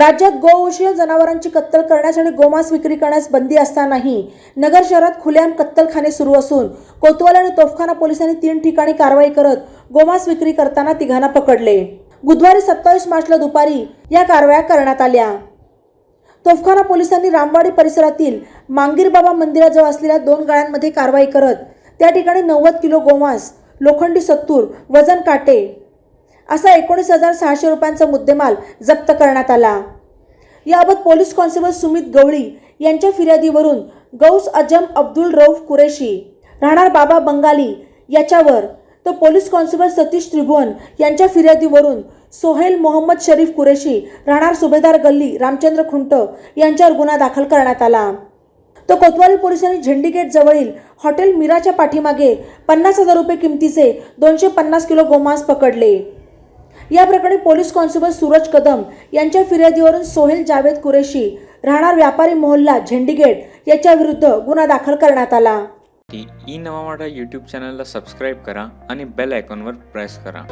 राज्यात गोवंशीय जनावरांची कत्तल करण्यास आणि गोमांस विक्री करण्यास बंदी असतानाही नगर शहरात खुलेआम कत्तलखाने सुरू असून कोतवाल आणि तोफखाना पोलिसांनी तीन ठिकाणी कारवाई करत गोमांस विक्री करताना तिघांना पकडले. बुधवारी सत्तावीस मार्चला दुपारी या कारवाया करण्यात आल्या. तोफखाना पोलिसांनी रामवाडी परिसरातील मांगीरबाबा मंदिराजवळ असलेल्या दोन गाळ्यांमध्ये कारवाई करत त्या ठिकाणी नव्वद किलो गोमांस लोखंडी सत्तूर वजन काटे असा एकोणीस हजार सहाशे रुपयांचा मुद्देमाल जप्त करण्यात आला. याबाबत पोलीस कॉन्स्टेबल सुमित गवळी यांच्या फिर्यादीवरून गौस अजम अब्दुल रौफ कुरेशी राहणार बाबा बंगाली याच्यावर तर पोलीस कॉन्स्टेबल सतीश त्रिभुवन यांच्या फिर्यादीवरून सोहेल मोहम्मद शरीफ कुरेशी राहणार सुभेदार गल्ली रामचंद्र खुंट यांच्यावर गुन्हा दाखल करण्यात आला. तो कोतवाली पोलिसांनी झेंडी गेट जवळील हॉटेल मीराच्या पाठीमागे पन्नास हजार रुपये किमतीचे दोनशे पन्नास किलो गोमांस पकडले. या प्रकरणी पोलीस कॉन्स्टेबल सूरज कदम यांच्या फिर्यादीवरून सोहेल जावेद कुरेशी राहणार व्यापारी मोहल्ला झेंडीगेट याच्या विरुद्ध गुन्हा दाखल करण्यात आला. ई नवा मराठा यूट्यूब चॅनलला सबस्क्राईब करा आणि बेल आयकॉनवर प्रेस करा.